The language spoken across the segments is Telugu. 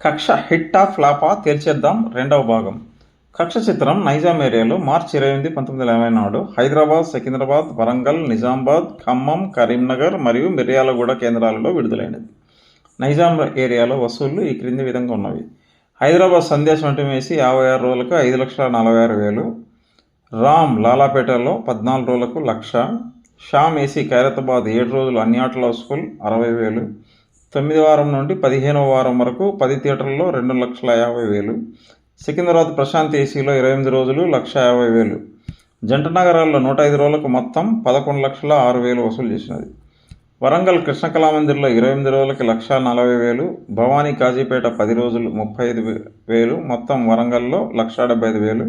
కక్ష హిట్టా ఫ్లాపా తేల్చేద్దాం రెండవ భాగం. కక్ష చిత్రం నైజాం ఏరియాలో మార్చి ఇరవై ఎనిమిది పంతొమ్మిది వందల యాభై నాడు హైదరాబాద్ సికింద్రాబాద్ వరంగల్ నిజామాబాద్ ఖమ్మం కరీంనగర్ మరియు మిర్యాలగూడ కేంద్రాలలో విడుదలైనది. నైజాం ఏరియాలో వసూళ్ళు ఈ క్రింది విధంగా ఉన్నవి. హైదరాబాద్ సందేశం అంటే వేసి యాభై ఆరు రోజులకు ఐదు లక్షల నలభై ఆరు వేలు. రామ్ లాలాపేటలో పద్నాలుగు రోజులకు లక్ష. షామ్ ఏసీ ఖైరతాబాద్ ఏడు రోజులు అన్ని ఆటల హౌస్ఫుల్ అరవై వేలు. తొమ్మిది వారం నుండి పదిహేనవ వారం వరకు పది థియేటర్లలో రెండు లక్షల యాభై వేలు సికింద్రాబాద్ ప్రశాంత్ ఏసీలో ఇరవై ఎనిమిది రోజులు లక్ష యాభై వేలు. జంట నగరాల్లో నూట ఐదు రోజులకు మొత్తం పదకొండు లక్షల ఆరు వేలు వసూలు చేసినది. వరంగల్ కృష్ణకళా మందిర్లో ఇరవై ఎనిమిది రోజులకి లక్ష నలభై వేలు భవానీ కాజీపేట పది రోజులు ముప్పై ఐదు వేలు మొత్తం వరంగల్లో లక్ష డెబ్బై ఐదు వేలు.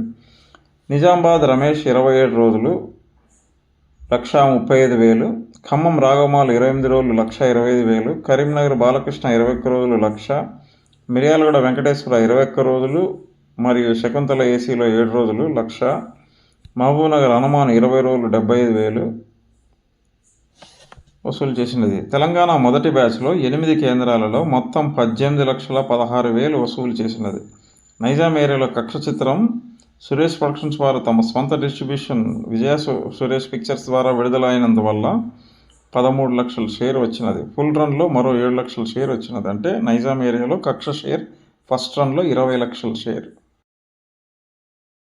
నిజామాబాద్ రమేష్ ఇరవై ఏడు రోజులు లక్ష ముప్పై ఐదు వేలు ఖమ్మం రాగమాలు ఇరవై ఎనిమిది రోజులు లక్ష ఇరవై ఐదు వేలు కరీంనగర్ బాలకృష్ణ ఇరవై ఒక్క రోజులు లక్ష మిర్యాలగూడ వెంకటేశ్వర ఇరవై ఒక్క రోజులు మరియు శకుంతల ఏసీలో ఏడు రోజులు లక్ష మహబూబ్నగర్ అనుమాన్ ఇరవై రోజులు డెబ్బై ఐదు వేలు వసూలు చేసినది. తెలంగాణ మొదటి బ్యాచ్లో ఎనిమిది కేంద్రాలలో మొత్తం పద్దెనిమిది లక్షల పదహారు వేలు వసూలు చేసినది. నైజాం ఏరియాలో కక్ష చిత్రం సురేష్ ప్రొడక్షన్స్ వారు తమ సొంత డిస్ట్రిబ్యూషన్ విజయ సు- సురేష్ పిక్చర్స్ ద్వారా విడుదలైనందువల్ల పదమూడు లక్షల షేర్ వచ్చినది. ఫుల్ రన్లో మరో ఏడు లక్షల షేర్ వచ్చినది. అంటే నైజాం ఏరియాలో కక్ష షేర్ ఫస్ట్ రన్లో ఇరవై లక్షల షేర్.